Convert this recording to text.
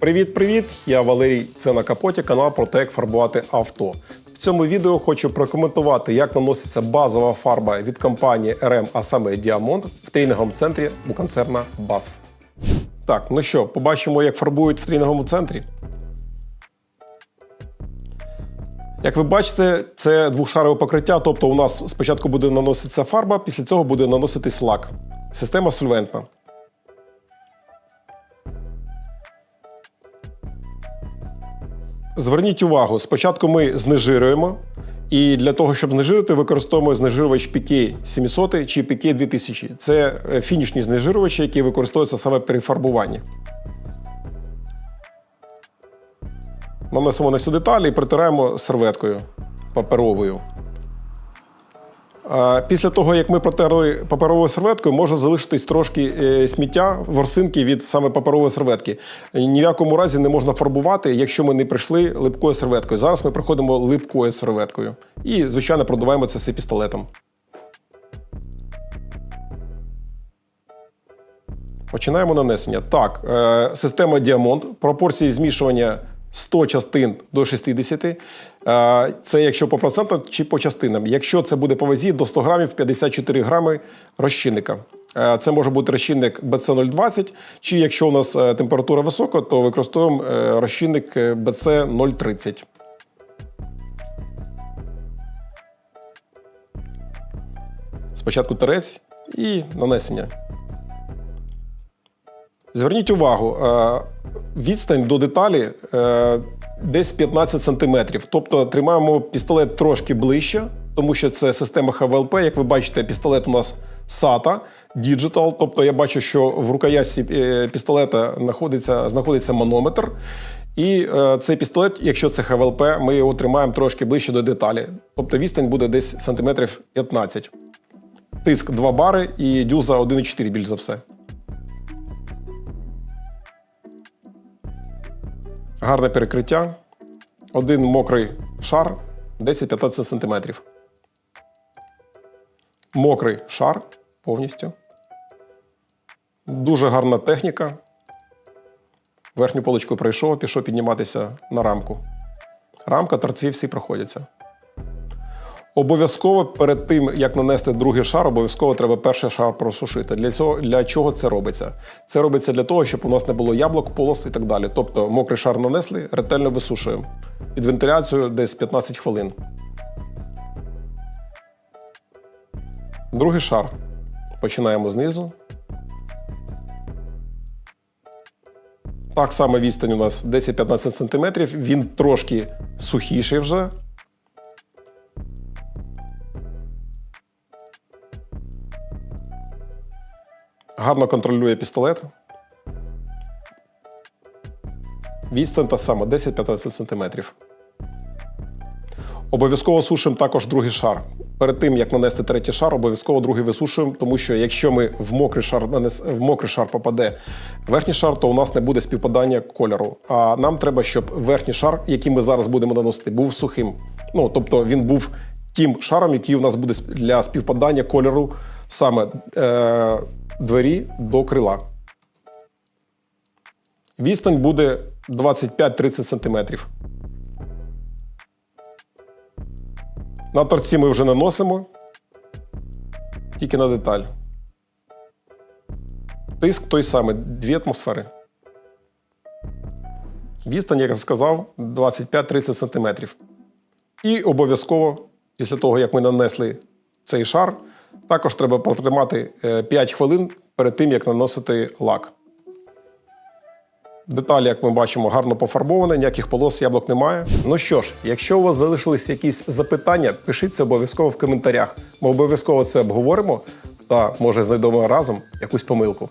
Привіт-привіт! Я Валерій. Це на капоті канал про те, як фарбувати авто. В цьому відео хочу прокоментувати, як наноситься базова фарба від компанії RM, а саме Diamond, в тренінговому центрі у концерна BASF. Так, ну що, побачимо, як фарбують в тренінговому центрі. Як ви бачите, це двохшарове покриття, тобто у нас спочатку буде наноситися фарба, після цього буде наноситись лак. Система сольвентна. Зверніть увагу, спочатку ми знежирюємо, і для того, щоб знежирити, використовуємо знежирювач PK 700 чи PK 2000. Це е, фінішні знежирювачі, які використовуються саме при фарбуванні. Нанесемо на цю деталі і притираємо серветкою паперовою. Після того, як ми протерли паперовою серветкою, може залишитись трошки е, сміття, ворсинки від саме паперової серветки. Ні в якому разі не можна фарбувати, якщо ми не прийшли липкою серветкою. Зараз ми приходимо липкою серветкою. І, звичайно, продуваємо це все пістолетом. Починаємо нанесення. Так, е, система Diamond, пропорції змішування 100 частин до 60. Е, це якщо по процентам чи по частинам. Якщо це буде по вазі, до 100 грамів 54 грами розчинника. Е, це може бути розчинник BC020, чи якщо у нас е, температура висока, то використовуємо розчинник е, BC030. Спочатку терець і нанесення. Зверніть увагу, відстань до деталі е, десь 15 см. Тобто тримаємо пістолет трошки ближче, тому що це система ХВЛП. Як ви бачите, пістолет у нас SATA Digital. Тобто я бачу, що в рукоятці е, пістолета знаходиться, знаходиться манометр. І е, цей пістолет, якщо це ХВЛП, ми його тримаємо трошки ближче до деталі. Тобто відстань буде десь сантиметрів 15. Тиск 2 бари і дюза 1,4 більш за все. Гарне перекриття. Один мокрий шар 10-15 см. Мокрий шар повністю. Дуже гарна техніка. Верхню поличку пройшов, пішов підніматися на рамку. Рамка, торці всі проходяться. Обов'язково перед тим, як нанести другий шар, обов'язково треба перший шар просушити. Для цього для чого це робиться? Це робиться для того, щоб у нас не було яблук, полос і так далі. Тобто мокрий шар нанесли, ретельно висушуємо. Під вентиляцію десь 15 хвилин. Другий шар. Починаємо знизу. Так само відстань у нас 10-15 см. Він трошки сухіший вже. Гарно контролює пістолет. Відстань та сама 10-15 см. Обов'язково сушимо також другий шар. Перед тим, як нанести третій шар, обов'язково другий висушуємо, тому що якщо ми в мокрий шар нанес... в мокрий шар попаде верхній шар, то у нас не буде співпадання кольору. А нам треба, щоб верхній шар, який ми зараз будемо наносити, був сухим. Ну, тобто він був тим шаром, який у нас буде для співпадання кольору саме е, двері до крила. Відстань буде 25-30 см. На торці ми вже наносимо, тільки на деталь. Тиск той самий, 2 атмосфери. Відстань, як я сказав, 25-30 см. І обов'язково, після того, як ми нанесли цей шар, також треба протримати 5 хвилин перед тим, як наносити лак. Деталі, як ми бачимо, гарно пофарбовані, ніяких полос яблук немає. Ну що ж, якщо у вас залишились якісь запитання, пишіть це обов'язково в коментарях. Ми обов'язково це обговоримо та може знайдемо разом якусь помилку.